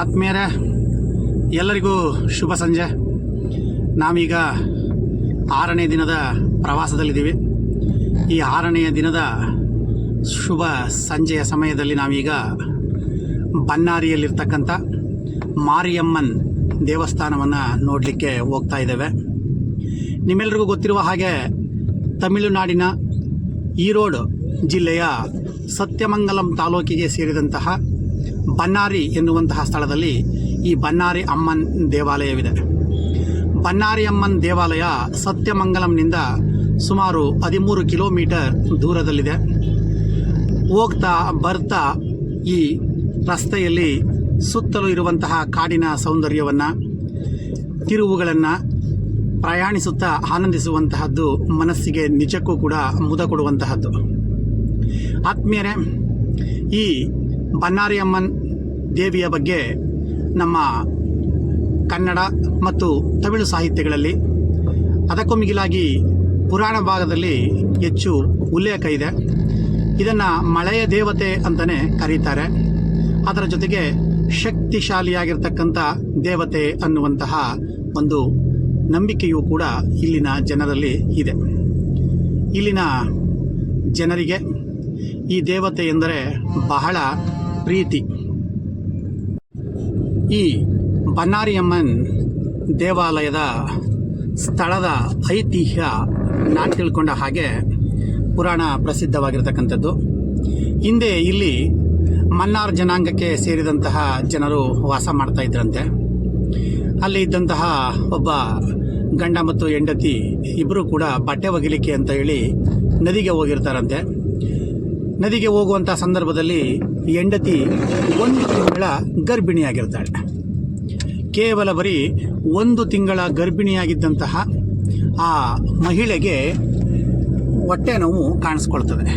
ಆತ್ಮೀಯರೇ, ಎಲ್ಲರಿಗೂ ಶುಭ ಸಂಜೆ. ನಾವೀಗ ಆರನೇ ದಿನದ ಪ್ರವಾಸದಲ್ಲಿದ್ದೀವಿ. ಈ ಆರನೆಯ ದಿನದ ಶುಭ ಸಂಜೆಯ ಸಮಯದಲ್ಲಿ ನಾವೀಗ ಬನ್ನಾರಿಯಲ್ಲಿರ್ತಕ್ಕಂಥ ಮಾರಿಯಮ್ಮನ್ ದೇವಸ್ಥಾನವನ್ನು ನೋಡಲಿಕ್ಕೆ ಹೋಗ್ತಾ ಇದ್ದೇವೆ. ನಿಮ್ಮೆಲ್ಲರಿಗೂ ಗೊತ್ತಿರುವ ಹಾಗೆ ತಮಿಳುನಾಡಿನ ಈರೋಡ್ ಜಿಲ್ಲೆಯ ಸತ್ಯಮಂಗಲಂ ತಾಲೂಕಿಗೆ ಸೇರಿದಂತಹ ಬನ್ನಾರಿ ಎನ್ನುವಂತಹ ಸ್ಥಳದಲ್ಲಿ ಈ ಬನ್ನಾರಿ ಅಮ್ಮನ್ ದೇವಾಲಯವಿದೆ. ಬನ್ನಾರಿ ಅಮ್ಮನ್ ದೇವಾಲಯ ಸತ್ಯಮಂಗಲಂನಿಂದ ಸುಮಾರು ಹದಿಮೂರು ಕಿಲೋಮೀಟರ್ ದೂರದಲ್ಲಿದೆ. ಹೋಗ್ತಾ ಬರ್ತಾ ಈ ರಸ್ತೆಯಲ್ಲಿ ಸುತ್ತಲೂ ಇರುವಂತಹ ಕಾಡಿನ ಸೌಂದರ್ಯವನ್ನು, ತಿರುವುಗಳನ್ನು ಪ್ರಯಾಣಿಸುತ್ತಾ ಆನಂದಿಸುವಂತಹದ್ದು ಮನಸ್ಸಿಗೆ ನಿಜಕ್ಕೂ ಕೂಡ ಮುದ ಕೊಡುವಂತಹದ್ದು. ಆತ್ಮೀಯರೇ, ಈ ಬನ್ನಾರಿ ಅಮ್ಮನ್ ದೇವಿಯ ಬಗ್ಗೆ ನಮ್ಮ ಕನ್ನಡ ಮತ್ತು ತಮಿಳು ಸಾಹಿತ್ಯಗಳಲ್ಲಿ ಅದಕ್ಕೂ ಮಿಗಿಲಾಗಿ ಪುರಾಣ ಭಾಗದಲ್ಲಿ ಹೆಚ್ಚು ಉಲ್ಲೇಖ ಇದೆ. ಇದನ್ನು ಮಳೆಯ ದೇವತೆ ಅಂತಲೇ ಕರೀತಾರೆ. ಅದರ ಜೊತೆಗೆ ಶಕ್ತಿಶಾಲಿಯಾಗಿರ್ತಕ್ಕಂಥ ದೇವತೆ ಅನ್ನುವಂತಹ ಒಂದು ನಂಬಿಕೆಯೂ ಕೂಡ ಇಲ್ಲಿನ ಜನರಲ್ಲಿ ಇದೆ. ಇಲ್ಲಿನ ಜನರಿಗೆ ಈ ದೇವತೆ ಎಂದರೆ ಬಹಳ ಪ್ರೀತಿ. ಈ ಬನ್ನಾರಿಯಮ್ಮನ್ ದೇವಾಲಯದ ಸ್ಥಳದ ಐತಿಹ್ಯ ನಾನು ತಿಳ್ಕೊಂಡ ಹಾಗೆ ಪುರಾಣ ಪ್ರಸಿದ್ಧವಾಗಿರತಕ್ಕಂಥದ್ದು. ಹಿಂದೆ ಇಲ್ಲಿ ಮನ್ನಾರ್ ಜನಾಂಗಕ್ಕೆ ಸೇರಿದಂತಹ ಜನರು ವಾಸ ಮಾಡ್ತಾ ಇದ್ರಂತೆ. ಅಲ್ಲಿ ಇದ್ದಂತಹ ಒಬ್ಬ ಗಂಡ ಮತ್ತು ಹೆಂಡತಿ ಇಬ್ಬರು ಕೂಡ ಬಟ್ಟೆ ಒಗಿಲಿಕ್ಕೆ ಅಂತ ಹೇಳಿ ನದಿಗೆ ಹೋಗಿರ್ತಾರಂತೆ. ನದಿಗೆ ಹೋಗುವಂಥ ಸಂದರ್ಭದಲ್ಲಿ ಹೆಂಡತಿ ಒಂದು ತಿಂಗಳ ಗರ್ಭಿಣಿಯಾಗಿರ್ತಾಳೆ. ಕೇವಲ ಬರೀ ಒಂದು ತಿಂಗಳ ಗರ್ಭಿಣಿಯಾಗಿದ್ದಂತಹ ಆ ಮಹಿಳೆಗೆ ಹೊಟ್ಟೆ ನೋವು ಕಾಣಿಸ್ಕೊಳ್ತದೆ.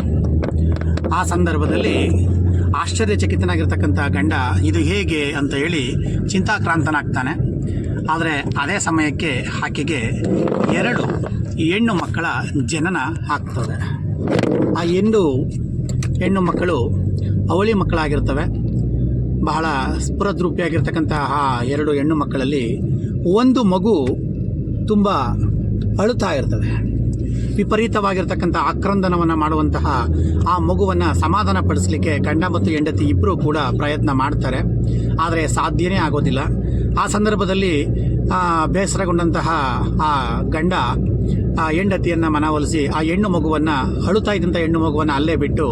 ಆ ಸಂದರ್ಭದಲ್ಲಿ ಆಶ್ಚರ್ಯಚಕಿತನಾಗಿರ್ತಕ್ಕಂಥ ಗಂಡ ಇದು ಹೇಗೆ ಅಂತ ಹೇಳಿ ಚಿಂತಾಕ್ರಾಂತನಾಗ್ತಾನೆ. ಆದರೆ ಅದೇ ಸಮಯಕ್ಕೆ ಆಕೆಗೆ ಎರಡು ಹೆಣ್ಣು ಮಕ್ಕಳ ಜನನ ಆಗ್ತದೆ. ಆ ಹೆಣ್ಣು ಹೆಣ್ಣು ಮಕ್ಕಳು ಅವಳಿ ಮಕ್ಕಳಾಗಿರ್ತವೆ. ಬಹಳ ಸ್ಫುರದ್ರೂಪಿಯಾಗಿರ್ತಕ್ಕಂತಹ ಆ ಎರಡು ಹೆಣ್ಣು ಮಕ್ಕಳಲ್ಲಿ ಒಂದು ಮಗು ತುಂಬ ಅಳುತ್ತಾ ಇರ್ತದೆ. ವಿಪರೀತವಾಗಿರ್ತಕ್ಕಂಥ ಆಕ್ರಂದನವನ್ನು ಮಾಡುವಂತಹ ಆ ಮಗುವನ್ನು ಸಮಾಧಾನ ಪಡಿಸಲಿಕ್ಕೆ ಗಂಡ ಮತ್ತು ಹೆಂಡತಿ ಇಬ್ಬರೂ ಕೂಡ ಪ್ರಯತ್ನ ಮಾಡ್ತಾರೆ. ಆದರೆ ಸಾಧ್ಯನೇ ಆಗೋದಿಲ್ಲ. ಆ ಸಂದರ್ಭದಲ್ಲಿ ಬೇಸರಗೊಂಡಂತಹ ಆ ಗಂಡ ಆ ಹೆಂಡತಿಯನ್ನು ಮನವೊಲಿಸಿ ಆ ಹೆಣ್ಣು ಮಗುವನ್ನು, ಅಳುತ್ತಾ ಇದ್ದಂಥ ಹೆಣ್ಣು ಮಗುವನ್ನು ಅಲ್ಲೇ ಬಿಟ್ಟು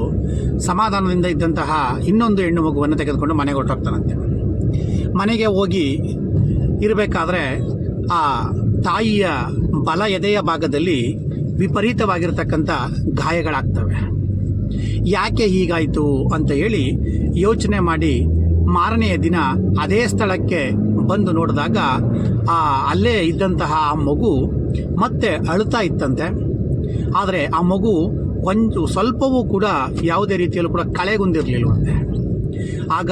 ಸಮಾಧಾನದಿಂದ ಇದ್ದಂತಹ ಇನ್ನೊಂದು ಹೆಣ್ಣು ಮಗುವನ್ನು ತೆಗೆದುಕೊಂಡು ಮನೆಗೆ ಹೊರಟೋಗ್ತಾನಂತೆ ಮನೆಗೆ ಹೋಗಿ ಇರಬೇಕಾದ್ರೆ ಆ ತಾಯಿಯ ಬಲ ಎದೆಯ ಭಾಗದಲ್ಲಿ ವಿಪರೀತವಾಗಿರ್ತಕ್ಕಂಥ ಗಾಯಗಳಾಗ್ತವೆ. ಯಾಕೆ ಹೀಗಾಯಿತು ಅಂತ ಹೇಳಿ ಯೋಚನೆ ಮಾಡಿ ಮಾರನೆಯ ದಿನ ಅದೇ ಸ್ಥಳಕ್ಕೆ ಬಂದು ನೋಡಿದಾಗ, ಆ ಅಲ್ಲೇ ಇದ್ದಂತಹ ಆ ಮಗು ಮತ್ತೆ ಅಳುತ್ತಾ ಇತ್ತಂತೆ. ಆದರೆ ಆ ಮಗು ಒಂದು ಸ್ವಲ್ಪವೂ ಕೂಡ ಯಾವುದೇ ರೀತಿಯಲ್ಲೂ ಕೂಡ ಕಳೆಗುಂದಿರಲಿಲ್ವಂತೆ ಆಗ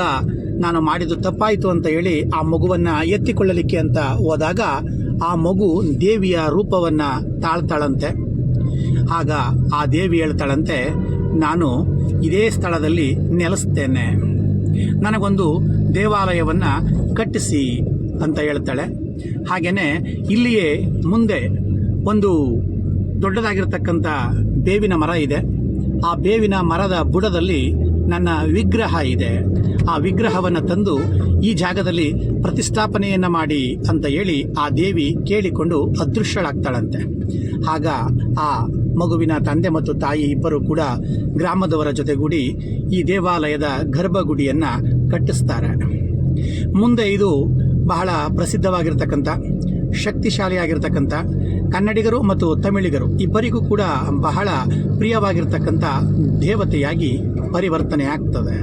ನಾನು ಮಾಡಿದ್ದು ತಪ್ಪಾಯಿತು ಅಂತ ಹೇಳಿ ಆ ಮಗುವನ್ನು ಎತ್ತಿಕೊಳ್ಳಲಿಕ್ಕೆ ಅಂತ ಹೋದಾಗ ಆ ಮಗು ದೇವಿಯ ರೂಪವನ್ನು ತಾಳ್ತಾಳಂತೆ. ಆಗ ಆ ದೇವಿ ಹೇಳ್ತಾಳಂತೆ, ನಾನು ಇದೇ ಸ್ಥಳದಲ್ಲಿ ನೆಲೆಸ್ತೇನೆ. ನನಗೊಂದು ದೇವಾಲಯವನ್ನು ಕಟ್ಟಿಸಿ ಅಂತ ಹೇಳ್ತಾಳೆ. ಹಾಗೆಯೇ ಇಲ್ಲಿಯೇ ಮುಂದೆ ಒಂದು ದೊಡ್ಡದಾಗಿರ್ತಕ್ಕಂಥ ಬೇವಿನ ಮರ ಇದೆ. ಆ ಬೇವಿನ ಮರದ ಬುಡದಲ್ಲಿ ನನ್ನ ವಿಗ್ರಹ ಇದೆ. ಆ ವಿಗ್ರಹವನ್ನು ತಂದು ಈ ಜಾಗದಲ್ಲಿ ಪ್ರತಿಷ್ಠಾಪನೆಯನ್ನು ಮಾಡಿ ಅಂತ ಹೇಳಿ ಆ ದೇವಿ ಕೇಳಿಕೊಂಡು ಅದೃಶ್ಯಳಾಗ್ತಾಳಂತೆ. ಆಗ ಆ ಮಗುವಿನ ತಂದೆ ಮತ್ತು ತಾಯಿ ಇಬ್ಬರು ಕೂಡ ಗ್ರಾಮದವರ ಜೊತೆಗೂಡಿ ಈ ದೇವಾಲಯದ ಗರ್ಭಗುಡಿಯನ್ನು ಕಟ್ಟಿಸ್ತಾರೆ. ಮುಂದೆ ಇದು ಬಹಳ ಪ್ರಸಿದ್ಧವಾಗಿರ್ತಕ್ಕಂಥ, ಶಕ್ತಿಶಾಲಿಯಾಗಿರ್ತಕ್ಕಂಥ ಕನ್ನಡಿಗರು ಮತ್ತು ತಮಿಳಿಗರು ಇಬ್ಬರಿಗೂ ಕೂಡ ಬಹಳ ಪ್ರಿಯವಾಗಿರ್ತಕ್ಕಂಥ ದೇವತೆಯಾಗಿ ಪರಿವರ್ತನೆ ಆಗ್ತದೆ.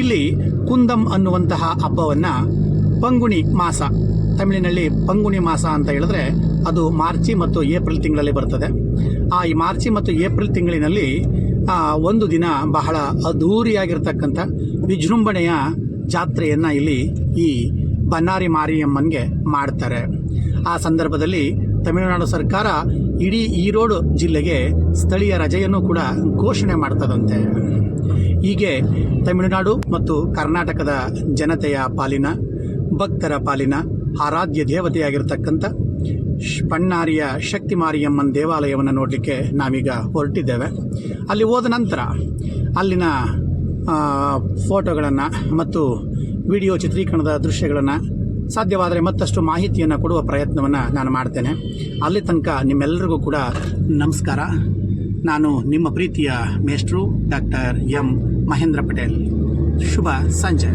ಇಲ್ಲಿ ಕುಂದಂ ಅನ್ನುವಂತಹ ಹಬ್ಬವನ್ನು ಪಂಗುಣಿ ಮಾಸ, ತಮಿಳಿನಲ್ಲಿ ಪಂಗುಣಿ ಮಾಸ ಅಂತ ಹೇಳಿದ್ರೆ ಅದು ಮಾರ್ಚಿ ಮತ್ತು ಏಪ್ರಿಲ್ ತಿಂಗಳಲ್ಲಿ ಬರ್ತದೆ. ಆ ಈ ಮಾರ್ಚಿ ಮತ್ತು ಏಪ್ರಿಲ್ ತಿಂಗಳಿನಲ್ಲಿ ಒಂದು ದಿನ ಬಹಳ ಅದ್ಧೂರಿಯಾಗಿರ್ತಕ್ಕಂಥ ವಿಜೃಂಭಣೆಯ ಜಾತ್ರೆಯನ್ನು ಇಲ್ಲಿ ಈ ಬನ್ನಾರಿ ಮಾರಿಯಮ್ಮನ್ಗೆ ಮಾಡ್ತಾರೆ. ಆ ಸಂದರ್ಭದಲ್ಲಿ ತಮಿಳುನಾಡು ಸರ್ಕಾರ ಇಡೀ ಈರೋಡು ಜಿಲ್ಲೆಗೆ ಸ್ಥಳೀಯ ರಜೆಯನ್ನು ಕೂಡ ಘೋಷಣೆ ಮಾಡ್ತದಂತೆ. ಹೀಗೆ ತಮಿಳುನಾಡು ಮತ್ತು ಕರ್ನಾಟಕದ ಜನತೆಯ ಪಾಲಿನ, ಭಕ್ತರ ಪಾಲಿನ ಆರಾಧ್ಯ ದೇವತೆಯಾಗಿರ್ತಕ್ಕಂಥ ಪಣ್ಣಾರಿಯ ಶಕ್ತಿ ಮಾರಿಯಮ್ಮನ ದೇವಾಲಯವನ್ನು ನೋಡಲಿಕ್ಕೆ ನಾವೀಗ ಹೊರಟಿದ್ದೇವೆ. ಅಲ್ಲಿ ಹೋದ ನಂತರ ಅಲ್ಲಿನ ಫೋಟೋಗಳನ್ನು ಮತ್ತು ವಿಡಿಯೋ ಚಿತ್ರೀಕರಣದ ದೃಶ್ಯಗಳನ್ನು ಸಾಧ್ಯವಾದರೆ ಮತ್ತಷ್ಟು ಮಾಹಿತಿಯನ್ನು ಕೊಡುವ ಪ್ರಯತ್ನವನ್ನು ನಾನು ಮಾಡ್ತೇನೆ. ಅಲ್ಲಿ ತನಕ ನಿಮ್ಮೆಲ್ಲರಿಗೂ ಕೂಡ ನಮಸ್ಕಾರ. ನಾನು ನಿಮ್ಮ ಪ್ರೀತಿಯ ಮೇಷ್ಟ್ರು ಡಾಕ್ಟರ್ ಎಂ ಮಹೇಂದ್ರ ಪಟೇಲ್. ಶುಭ ಸಂಜೆ.